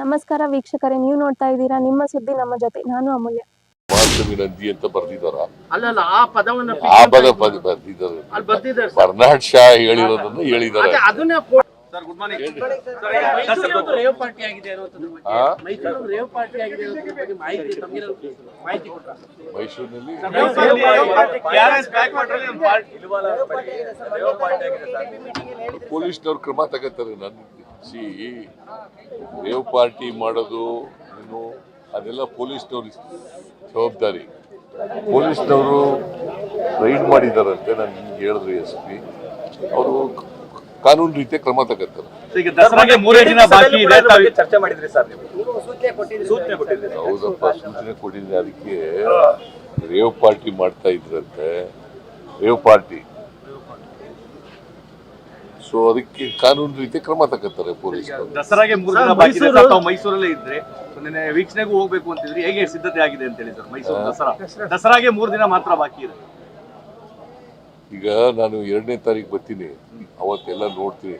ನಮಸ್ಕಾರ ವೀಕ್ಷಕರೇ ನೀವು ನೋಡ್ತಾ ಇದ್ದೀರಾ ನಿಮ್ಮ ಸುದ್ದಿ ನಮ್ಮ ಜೊತೆ. ನಾನು ಅಮೂಲ್ಯ. ನಂದಿ ಅಂತ ಬರ್ದಿದಾರ ಅಲ್ಲಲ್ಲ ಆ ಪದವನ್ನ ಆ ಪದ ಪದ ಬರ್ದಿದ್ದಾರೆ. ಅಲ್ಲಿ ಬರ್ನಾಡ್ ಶಾ ಹೇಳಿರೋದನ್ನ ಹೇಳಿದ್ದಾರೆ. ಮೈಸೂರು ರೇವ್ ಪಾರ್ಟಿ ಆಗಿದೆ ಬಗ್ಗೆ? ಮೈಸೂರು ರೇವ್ ಪಾರ್ಟಿ ಆಗಿದೆ ಅನ್ನೋದ್ರ ಬಗ್ಗೆ ಮಾಹಿತಿ ತಮ್ಗೆ ಮಾಹಿತಿ ಕೊಟ್ರ ಮೈಸೂರಿನಲ್ಲಿ? ಪೊಲೀಸ್ನವ್ರು ಕ್ರಮ ತಗೋತಾರೆ ನನ್ನ ಸಿ ರೇವ್ ಪಾರ್ಟಿ ಮಾಡೋದು ಏನು ಅದೆಲ್ಲ ಪೊಲೀಸ್ನವ್ರ ಜವಾಬ್ದಾರಿ. ಪೊಲೀಸ್ನವರು ರೈಡ್ ಮಾಡಿದಾರಂತೆ ನಾನು ನಿಮ್ಗೆ ಹೇಳಿದ್ರು ಎಸ್ ಪಿ. ಅವರು ಕಾನೂನು ರೀತಿಯ ಕ್ರಮ ತಗೋತಾರೆ. ಈಗ ದಸರಾಗೆ ಮೂರೇ ದಿನ ಬಾಕಿ ಇದೆ ತಾವು- ಚರ್ಚೆ ಮಾಡಿದ್ರಿ ಸರ್ ನೀವು? ಸೂಚನೆ ಕೊಟ್ಟಿದ್ರಿ ಹೌದಪ್ಪ ಸೂಚನೆ ಕೊಟ್ಟಿದ್ದೆ ಅದಕ್ಕೆ ರೇವ್ ಪಾರ್ಟಿ ಮಾಡ್ತಾ ಇದ್ರಂತೆ. Rave party. ಸೊ ಅದಕ್ಕೆ ಕಾನೂನು ರೀತಿ ಕ್ರಮ ತಗೋತಾರೆ ಪೊಲೀಸರು. ದಸರಾಗೆ ಮೂರು ದಿನ ಬಾಕಿ ಇದೆ. ಸರ್ ತಾವು ಮೈಸೂರಲ್ಲೇ ಇದ್ರೆ ಸೊ ನಿನ್ನೆ ವೀಕ್ಷಣೆಗೂ ಹೋಗ್ಬೇಕು ಅಂತಿದ್ರಿ. ಹೇಗೆ ಸಿದ್ಧತೆ ಆಗಿದೆ ಅಂತ ಹೇಳಿ ಸರ್ ಮೈಸೂರು ದಸರಾ. ದಸರಾಗೆ ಮೂರು ದಿನ ಮಾತ್ರ ಬಾಕಿ ಇದೆ. ಈಗ ನಾನು ಎರಡನೇ ತಾರೀಕು ಬರ್ತೀನಿ. ಅವತ್ತೆಲ್ಲ ನೋಡ್ತೀನಿ.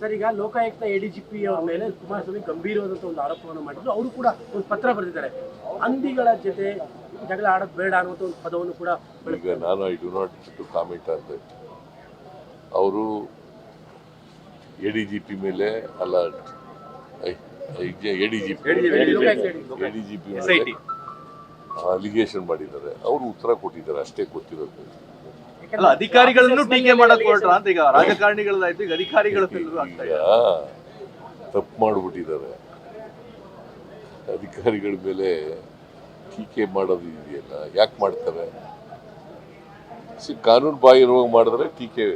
ಸರ್ ಈಗ ಲೋಕಾಯುಕ್ತ ಎಡಿಜಿಪಿ ಅವರ ಮೇಲೆ ಕುಮಾರಸ್ವಾಮಿ ಗಂಭೀರವಾದಂತಹ ಒಂದು ಆರೋಪವನ್ನು ಮಾಡಿದ್ರು. ಅವರು ಕೂಡ ಒಂದು ಪತ್ರ ಬರೆದಿದ್ದಾರೆ. ಅಂದಿಗಳ ಜೊತೆ ಜಗಳ ಆಡೋದು ಬೇಡ ಅನ್ನುವಂಥ ಒಂದು ಪದವನ್ನು ಕೂಡ ಈಗ ನಾನು I do not to comment ಅಂದ್ರೆ ಅವರು ಎ ಡಿ ಜಿ ಪಿ ಮೇಲೆ alert A D G P A D G P SIT. Allegation ಮಾಡಿದ್ದಾರೆ. ಅವರು ಉತ್ತರ ಕೊಟ್ಟಿದ್ದಾರೆ ಅಷ್ಟೇ ಗೊತ್ತಿರೋದು. ಅಲ್ಲ ಅಧಿಕಾರಿಗಳನ್ನು ಟೀಕೆ ಮಾಡಕ್ ಹೊರಟ್ರ ಅಂತ ಈಗ ರಾಜಕಾರಣಿಗಳದಾಯ್ತು ಈಗ ಅಧಿಕಾರಿಗಳ ತಪ್ಪು ಮಾಡಿಬಿಟ್ಟಿದ್ದಾರೆ. ಅಧಿಕಾರಿಗಳ ಮೇಲೆ ಟೀಕೆ ಮಾಡೋದು ಇದೆಯಲ್ಲ ಯಾಕೆ ಮಾಡ್ತಾರೆ? ಸಿ ಕಾನೂನು ಬಾಯಿರುವಾಗ ಮಾಡಿದ್ರೆ ಟೀಕೆ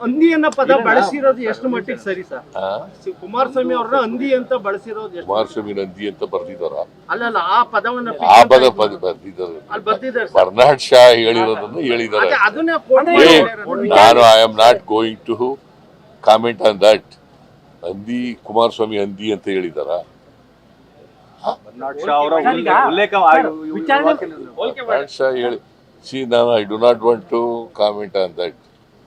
ಹಂದಿ ಅನ್ನೋ ಪದ ಬಳಸಿರೋದು ಎಷ್ಟು ಮಟ್ಟಿಗೆ ಸರಿ ಸರ್? ಕುಮಾರಸ್ವಾಮಿ ಅವ್ರನ್ನ ಅಂದಿ ಅಂತ ಬಳಸಿರೋದು ಎಷ್ಟು ಕುಮಾರಸ್ವಾಮಿ ನಂದಿ ಅಂತ ಬರ್ದಿದಾರ ಅಲ್ಲಲ್ಲ ಆ ಪದವನ್ನ ಆ ಪದ ಪದ ಬರ್ದಿದ್ದಾರೆ. ಅಲ್ಲಿ ಬರ್ದಿದ್ದಾರೆ ಬರ್ನಾಡ್ ಶಾ ಹೇಳಿರೋದನ್ನ ಹೇಳಿದ್ದಾರೆ. ಅದೇ ಅದನ್ನೇ. ನಾನು I am not going to comment on that ಅಂದಿ ಕುಮಾರಸ್ವಾಮಿ ಅಂದಿ ಅಂತ ಹೇಳಿದಾರ ಬರ್ನಾಡ್ ಶಾ ಅವರ ಉಲ್ಲೇಖ ಸರ್, ಬರ್ನಾಡ್ ಶಾ ಹೇಳಿ ಸಿ ನಾನು I do not want to comment on that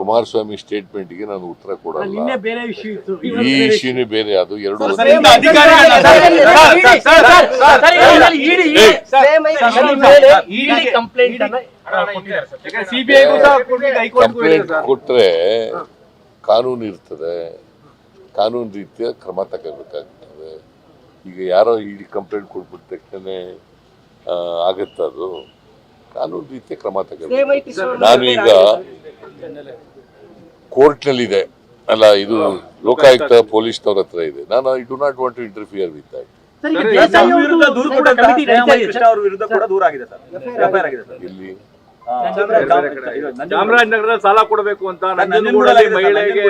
Kumaraswamy ಸ್ಟೇಟ್ಮೆಂಟ್ಗೆ ನಾನು ಉತ್ತರ ಕೊಡಲ್ಲ ಬೇರೆ ಇಶ್ಯೂ ಇತ್ತು ಈ ಇಶ್ಯೂನೇ ಬೇರೆ ಅದು ಎರಡು ಕಂಪ್ಲೇಂಟ್. ಕೊಟ್ರೆ ಕಾನೂನು ಇರ್ತದೆ ಕಾನೂನು ರೀತಿಯ ಕ್ರಮ ತಗೋಬೇಕಾಗ್ತದೆ ಈಗ ಯಾರೋ ಇಡಿ ಕಂಪ್ಲೇಂಟ್ ಕೊಟ್ಬಿಟ್ಟ ತಕ್ಷಣ ಆಗತ್ತದು ಕಾನೂನು ರೀತಿಯ ಕ್ರಮ ತಗೋಬೇಕು ನಾನು ಈಗ ಕೋರ್ಟ್ನಲ್ಲಿದೆ. ಅಲ್ಲ ಇದು ಲೋಕಾಯುಕ್ತ ಪೊಲೀಸ್ನವ್ರ ಹತ್ರ ಇದೆ. ನಾನು I do not want to interfere with that ಇಲ್ಲಿ ಚಾಮರಾಜನಗರ ಸಾಲ ಕೊಡಬೇಕು ಅಂತ ನಂಜನಗೂಡಲ್ಲಿ ಮಹಿಳೆಗೆ